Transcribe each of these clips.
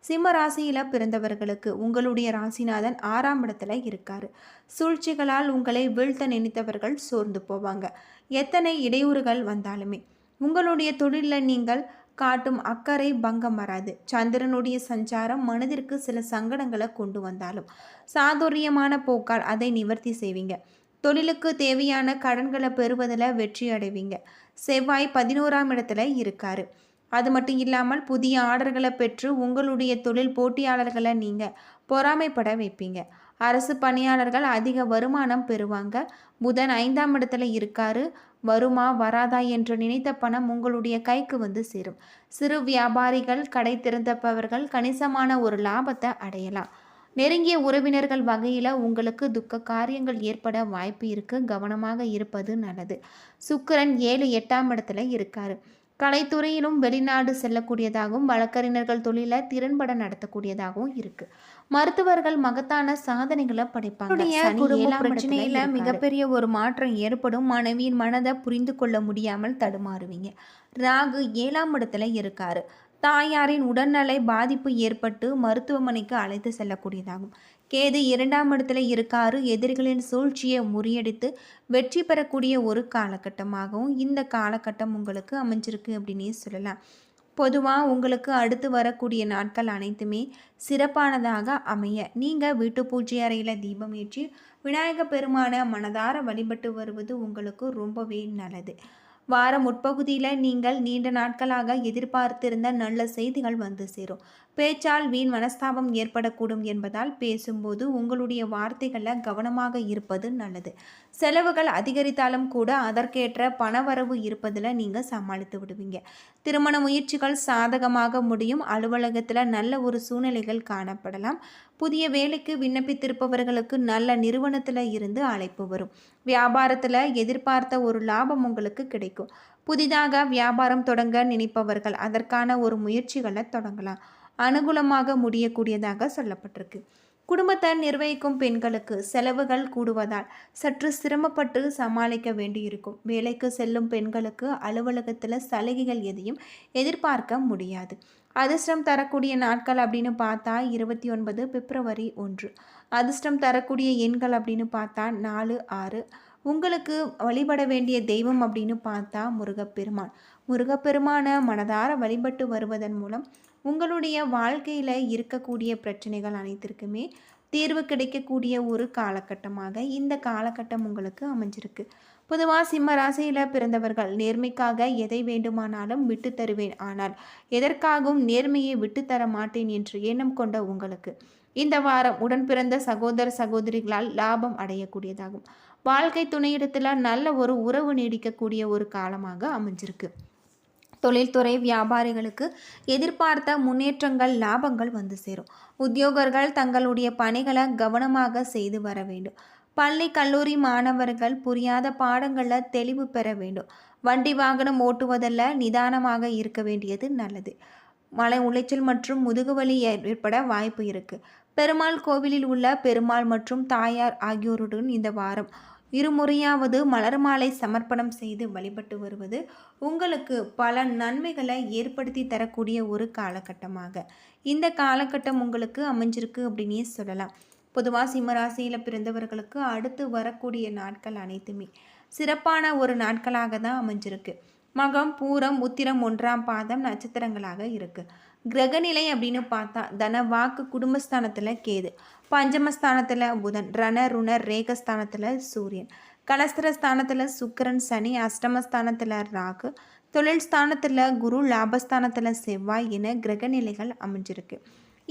சிம்ம ராசியில் பிறந்தவர்களுக்கு உங்களுடைய ராசிநாதன் ஆறாம் இடத்துல இருக்கார். சூழ்ச்சிகளால் உங்களை வீழ்த்த நினைத்தவர்கள் சோர்ந்து போவாங்க. எத்தனை இடையூறுகள் வந்தாலுமே. உங்களுடைய தொழிலில் நீங்கள் காட்டும் அக்கறை பங்கம் வராது. சந்திரனுடைய சஞ்சாரம் மனதிற்கு சில சங்கடங்களை கொண்டு வந்தாலும். சாதுரியமான போக்கால் அதை நிவர்த்தி செய்வீங்க. தொழிலுக்கு தேவையான கடன்களை பெறுவதில் வெற்றி அடைவீங்க. செவ்வாய் பதினோராம் இடத்துல இருக்காரு. அது மட்டும் இல்லாமல் புதிய ஆர்டர்களை பெற்று உங்களுடைய தொழில் போட்டியாளர்களை நீங்கள் பொறாமைப்பட வைப்பீங்க. அரசு பணியாளர்கள் அதிக வருமானம் பெறுவாங்க. புதன் ஐந்தாம் இடத்துல இருக்காரு. வருமா வராதா என்று நினைத்த பணம் உங்களுடைய கைக்கு வந்து சேரும். சிறு வியாபாரிகள் கடை திறந்தப்பவர்கள் கணிசமான ஒரு லாபத்தை அடையலாம். நெருங்கிய உறவினர்கள் வகையில் உங்களுக்கு துக்க காரியங்கள் ஏற்பட வாய்ப்பு இருக்குது கவனமாக இருப்பது நல்லது. சுக்கரன் ஏழு எட்டாம் இடத்துல இருக்காரு. கலைத்துறையிலும் வெளிநாடு செல்லக்கூடியதாகவும் வழக்கறிஞர்கள் தொழிலை திறன்பட நடத்தக்கூடியதாகவும் இருக்கு. மருத்துவர்கள் மகத்தான சாதனைகளை படைப்பாங்க. பிரச்சனையில மிகப்பெரிய ஒரு மாற்றம் ஏற்படும். மனைவியின் மனதை புரிந்து கொள்ள முடியாமல் தடுமாறுவீங்க. ராகு ஏழாம் இடத்துல இருக்காரு. தாயாரின் உடல்நலை பாதிப்பு ஏற்பட்டு மருத்துவமனைக்கு அழைத்து செல்லக்கூடியதாகும். கேது இரண்டாம் இடத்துல இருக்காரு. எதிரிகளின் சூழ்ச்சியை முறியடித்து வெற்றி பெறக்கூடிய ஒரு காலகட்டமாகவும் இந்த காலகட்டம் உங்களுக்கு அமைஞ்சிருக்கு அப்படின்னே சொல்லலாம். பொதுவாக உங்களுக்கு அடுத்து வரக்கூடிய நாட்கள் அனைத்துமே சிறப்பானதாக அமைய நீங்கள் வீட்டு பூஜை அறையில் தீபம் ஏற்றி விநாயக பெருமான மனதார வழிபட்டு வருவது உங்களுக்கு ரொம்பவே நல்லது. வாரம் முற்பகுதியில் நீங்கள் நீண்ட நாட்களாக எதிர்பார்த்திருந்த நல்ல செய்திகள் வந்து சேரும். பேச்சால் வீண் மனஸ்தாபம் ஏற்படக்கூடும் என்பதால் பேசும்போது உங்களுடைய வார்த்தைகளில் கவனமாக இருப்பது நல்லது. செலவுகள் அதிகரித்தாலும் கூட அதற்கேற்ற பணவரவு இருப்பதில் நீங்கள் சமாளித்து விடுவீங்க. திருமண முயற்சிகள் சாதகமாக முடியும். அலுவலகத்தில் நல்ல ஒரு சூழ்நிலைகள் காணப்படலாம். புதிய வேலைக்கு விண்ணப்பித்திருப்பவர்களுக்கு நல்ல நிறுவனத்தில் இருந்து அழைப்பு வரும். வியாபாரத்தில் எதிர்பார்த்த ஒரு லாபம் உங்களுக்கு கிடைக்கும். புதிதாக வியாபாரம் தொடங்க நினைப்பவர்கள் அதற்கான ஒரு முயற்சிகளை தொடங்கலாம். அனுகூலமாக முடியக்கூடியதாக சொல்லப்பட்டிருக்கு. குடும்பத்தை நிர்வகிக்கும் பெண்களுக்கு செலவுகள் கூடுவதால் சற்று சிரமப்பட்டு சமாளிக்க வேண்டியிருக்கும். வேலைக்கு செல்லும் பெண்களுக்கு அலுவலகத்தில் சலுகைகள் எதையும் எதிர்பார்க்க முடியாது. அதிர்ஷ்டம் தரக்கூடிய நாட்கள் அப்படின்னு பார்த்தா இருபத்தி ஒன்பது பிப்ரவரி ஒன்று. அதிர்ஷ்டம் தரக்கூடிய எண்கள் அப்படின்னு பார்த்தா நாலு ஆறு. உங்களுக்கு வழிபட வேண்டிய தெய்வம் அப்படின்னு பார்த்தா முருகப்பெருமான். முருகப்பெருமான மனதார வழிபட்டு வருவதன் மூலம் உங்களுடைய வாழ்க்கையில் இருக்கக்கூடிய பிரச்சனைகள் அனைத்திற்குமே தீர்வு கிடைக்கக்கூடிய ஒரு காலகட்டமாக இந்த காலகட்டம் உங்களுக்கு அமைஞ்சிருக்கு. பொதுவாக சிம்ம ராசியில் பிறந்தவர்கள் நேர்மைக்காக எதை வேண்டுமானாலும் விட்டு தருவேன். ஆனால் எதற்காகவும் நேர்மையை விட்டு தர மாட்டேன் என்று எண்ணம் கொண்ட உங்களுக்கு இந்த வாரம் உடன் பிறந்த சகோதர சகோதரிகளால் லாபம் அடையக்கூடியதாகும். வாழ்க்கை துணையிடத்தில் நல்ல ஒரு உறவு நீடிக்கக்கூடிய ஒரு காலமாக அமைஞ்சிருக்கு. தொழில்துறை வியாபாரிகளுக்கு எதிர்பார்த்த முன்னேற்றங்கள் லாபங்கள் வந்து சேரும். உத்தியோகர்கள் தங்களுடைய பணிகளை கவனமாக செய்து வர வேண்டும். பள்ளி கல்லூரி மாணவர்கள் புரியாத பாடங்களில் தெளிவு பெற வேண்டும். வண்டி வாகனம் ஓட்டுவதில் நிதானமாக இருக்க வேண்டியது நல்லது. மலை உளைச்சல் மற்றும் முதுகுவலி ஏற்பட வாய்ப்பு இருக்குது பெருமாள் கோவிலில் உள்ள பெருமாள் மற்றும் தாயார் ஆகியோருடன் இந்த வாரம் இருமுறையாவது மலர் மாலை சமர்ப்பணம் செய்து வழிபட்டு வருவது உங்களுக்கு பல நன்மைகளை ஏற்படுத்தி தரக்கூடிய ஒரு காலகட்டமாக. இந்த காலகட்டம் உங்களுக்கு அமைஞ்சிருக்கு அப்படின்னே சொல்லலாம். பொதுவாக சிம்மராசியில் பிறந்தவர்களுக்கு அடுத்து வரக்கூடிய நாட்கள் அனைத்துமே சிறப்பான ஒரு நாட்களாக தான் அமைஞ்சிருக்கு. மகம் பூரம் உத்திரம் ஒன்றாம் பாதம் நட்சத்திரங்களாக இருக்குது கிரகநிலை அப்படின்னு பார்த்தா தன வாக்கு குடும்பஸ்தானத்தில் கேது. பஞ்சமஸ்தானத்தில் புதன் ரண ருண ரேகஸ்தானத்தில் சூரியன். கலஸ்திரஸ்தானத்தில் சுக்கரன் சனி அஷ்டமஸ்தானத்தில் ராகு. தொழில் ஸ்தானத்தில் குரு லாபஸ்தானத்தில் செவ்வாய் என கிரகநிலைகள் அமைஞ்சிருக்கு.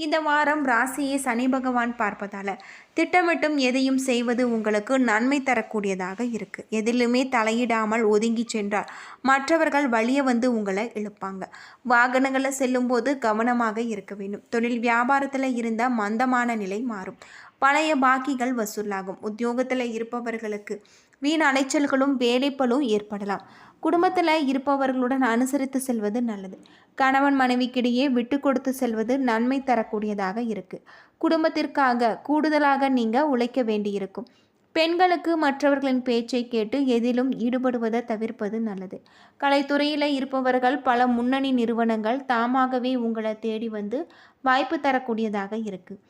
இந்த வாரம் ராசியை சனி பகவான் பார்ப்பதால் திட்டமிட்டும் எதையும் செய்வது உங்களுக்கு நன்மை தரக்கூடியதாக இருக்குது எதிலுமே தலையிடாமல் ஒதுங்கி சென்றால் மற்றவர்கள் வழியை வந்து உங்களை இழுப்பாங்க. வாகனங்களில் செல்லும்போது கவனமாக இருக்க வேண்டும். தொழில் வியாபாரத்தில் இருந்த மந்தமான நிலை மாறும். பழைய பாக்கிகள் வசூலாகும். உத்தியோகத்தில் இருப்பவர்களுக்கு வீண் அலைச்சல்களும் வேலைப்பளும் ஏற்படலாம். குடும்பத்தில் இருப்பவர்களுடன் அனுசரித்து செல்வது நல்லது. கணவன் மனைவிக்கிடையே விட்டு கொடுத்து செல்வது நன்மை தரக்கூடியதாக இருக்குது குடும்பத்திற்காக கூடுதலாக நீங்கள் உழைக்க வேண்டியிருக்கும். பெண்களுக்கு மற்றவர்களின் பேச்சை கேட்டு எதிலும் ஈடுபடுவதை தவிர்ப்பது நல்லது. கலைத்துறையில் இருப்பவர்கள் பல முன்னணி நிறுவனங்கள் தாமாகவே உங்களை தேடி வந்து வாய்ப்பு தரக்கூடியதாக இருக்குது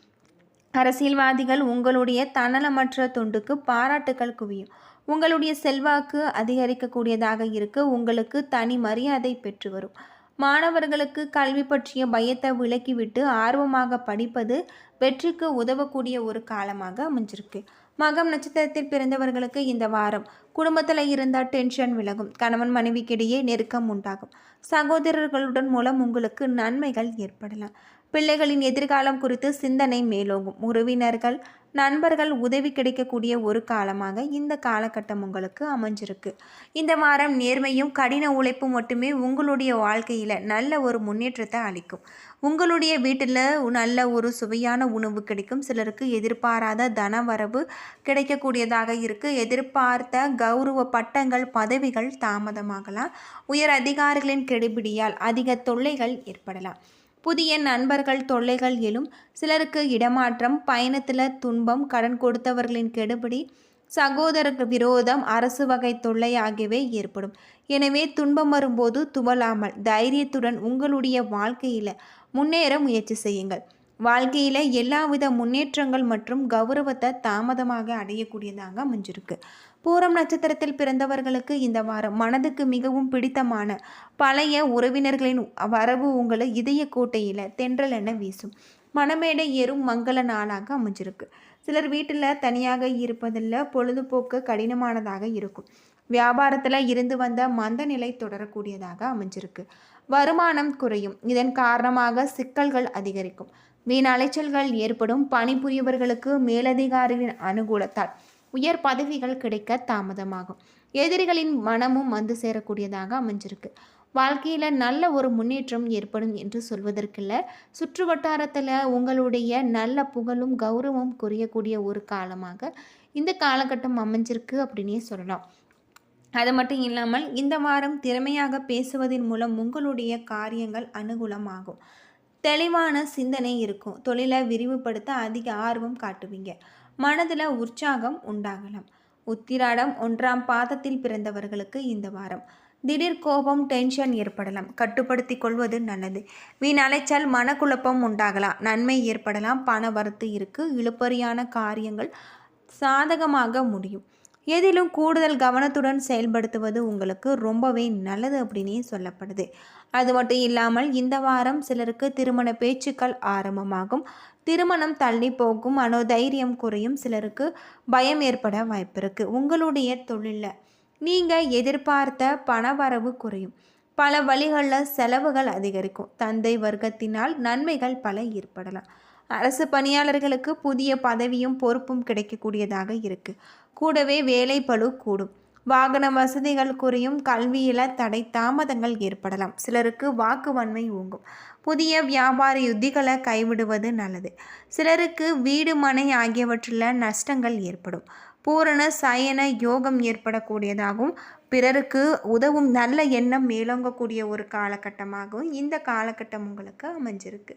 அரசியல்வாதிகள் உங்களுடைய தன்னலமற்ற தொண்டுக்கு பாராட்டுகள் குவியும். உங்களுடைய செல்வாக்கு அதிகரிக்கக்கூடியதாக இருக்க உங்களுக்கு தனி மரியாதை பெற்று வரும். மாணவர்களுக்கு கல்வி பற்றிய பயத்தை விலக்கிவிட்டு ஆர்வமாக படிப்பது வெற்றிக்கு உதவக்கூடிய ஒரு காலமாக அமைஞ்சிருக்கு. மகம் நட்சத்திரத்தில் பிறந்தவர்களுக்கு இந்த வாரம் குடும்பத்தில் இருந்தால் டென்ஷன் விலகும். கணவன் மனைவிக்கிடையே நெருக்கம் உண்டாகும். சகோதரர்களுடன் மூலம் உங்களுக்கு நன்மைகள் ஏற்படலாம். பிள்ளைகளின் எதிர்காலம் குறித்து சிந்தனை மேலோங்கும். உறவினர்கள் நண்பர்கள் உதவி கிடைக்கக்கூடிய ஒரு காலமாக இந்த காலகட்டம் உங்களுக்கு அமைஞ்சிருக்கு. இந்த வாரம் நேர்மையும் கடின உழைப்பும் மட்டுமே உங்களுடைய வாழ்க்கையில் நல்ல ஒரு முன்னேற்றத்தை அளிக்கும். உங்களுடைய வீட்டில் நல்ல ஒரு சுவையான உணவு கிடைக்கும். சிலருக்கு எதிர்பாராத தன வரவு கிடைக்கக்கூடியதாக இருக்குது எதிர்பார்த்த கௌரவ பட்டங்கள் பதவிகள் தாமதமாகலாம். உயர் அதிகாரிகளின் கெடுபிடியால் அதிக தொல்லைகள் ஏற்படலாம். புதிய நண்பர்கள் தொல்லைகள் எழும். சிலருக்கு இடமாற்றம் பயணத்தில் துன்பம் கடன் கொடுத்தவர்களின் கெடுபிடி சகோதர விரோதம் அரசு வகை தொல்லை ஆகியவை ஏற்படும். எனவே துன்பம் வரும்போது துவலாமல் தைரியத்துடன் உங்களுடைய வாழ்க்கையில் முன்னேற முயற்சி செய்யுங்கள். வாழ்க்கையில் எல்லாவித முன்னேற்றங்கள் மற்றும் கௌரவத்தை தாமதமாக அடையக்கூடியதாக அமைஞ்சிருக்கு. பூரம் நட்சத்திரத்தில் பிறந்தவர்களுக்கு இந்த வாரம் மனதுக்கு மிகவும் பிடித்தமான பழைய உறவினர்களின் வரவு உங்களை இதய கோட்டையில் தென்றல் என வீசும். மனமேடை ஏறும் மங்கள நாளாக அமைஞ்சிருக்கு. சிலர் வீட்டில் தனியாக இருப்பதில் பொழுதுபோக்கு கடினமானதாக இருக்கும். வியாபாரத்தில் இருந்து வந்த மந்த நிலை தொடரக்கூடியதாக அமைஞ்சிருக்கு. வருமானம் குறையும். இதன் காரணமாக சிக்கல்கள் அதிகரிக்கும். வீண் அலைச்சல்கள் ஏற்படும். பணிபுரியவர்களுக்கு மேலதிகாரிகளின் அனுகூலத்தால் உயர் பதவிகள் கிடைக்க தாமதமாகும். எதிரிகளின் மனமும் வந்து சேரக்கூடியதாக அமைஞ்சிருக்கு. வாழ்க்கையில் நல்ல ஒரு முன்னேற்றம் ஏற்படும் என்று சொல்வதற்கில்ல. சுற்று வட்டாரத்தில் உங்களுடைய நல்ல புகழும் கௌரவம் குறையக்கூடிய ஒரு காலமாக இந்த காலகட்டம் அமைஞ்சிருக்கு அப்படின்னே சொல்லலாம். அது மட்டும் இல்லாமல் இந்த வாரம் திறமையாக பேசுவதன் மூலம் உங்களுடைய காரியங்கள் அனுகூலமாகும். தெளிவான சிந்தனை இருக்கும். தொழிலை விரிவுபடுத்த அதிக ஆர்வம் காட்டுவீங்க. மனதில் உற்சாகம் உண்டாகலாம். உத்திராடம் ஒன்றாம் பாதத்தில் பிறந்தவர்களுக்கு இந்த வாரம். திடீர் கோபம் டென்ஷன் ஏற்படலாம். கட்டுப்படுத்தி கொள்வது நல்லது. வீண் அலைச்சல் மனக்குழப்பம் உண்டாகலாம். நன்மை ஏற்படலாம். பண வரத்து இருக்கு. இழுப்பறியான காரியங்கள் சாதகமாக முடியும். எதிலும் கூடுதல் கவனத்துடன் செயல்படுத்துவது உங்களுக்கு ரொம்பவே நல்லது அப்படின்னே சொல்லப்படுது. அது மட்டும் இல்லாமல் இந்த வாரம் சிலருக்கு திருமண பேச்சுக்கள் ஆரம்பமாகும். திருமணம் தள்ளி போகும் மனோதைரியம் குறையும் சிலருக்கு பயம் ஏற்பட வாய்ப்பு இருக்குது உங்களுடைய தொழிலில் நீங்கள் எதிர்பார்த்த பணவரவு குறையும். பல வழிகளில் செலவுகள் அதிகரிக்கும். தந்தை வர்க்கத்தினால் நன்மைகள் பல ஏற்படலாம். அரசு பணியாளர்களுக்கு புதிய பதவியும் பொறுப்பும் கிடைக்கக்கூடியதாக இருக்குது கூடவே வேலை பழு கூடும். வாகன வசதிகள் குறையும் கல்வியில் தடை தாமதங்கள் ஏற்படலாம். சிலருக்கு வாக்குவன்மை ஓங்கும் புதிய வியாபார யுத்திகளை கைவிடுவது நல்லது. சிலருக்கு வீடு மனை ஆகியவற்றில் நஷ்டங்கள் ஏற்படும். பூரண சயன யோகம் ஏற்படக்கூடியதாகவும் பிறருக்கு உதவும் நல்ல எண்ணம் மேலோங்கக்கூடிய ஒரு காலகட்டமாகவும் இந்த காலகட்டம் உங்களுக்கு அமைஞ்சிருக்கு.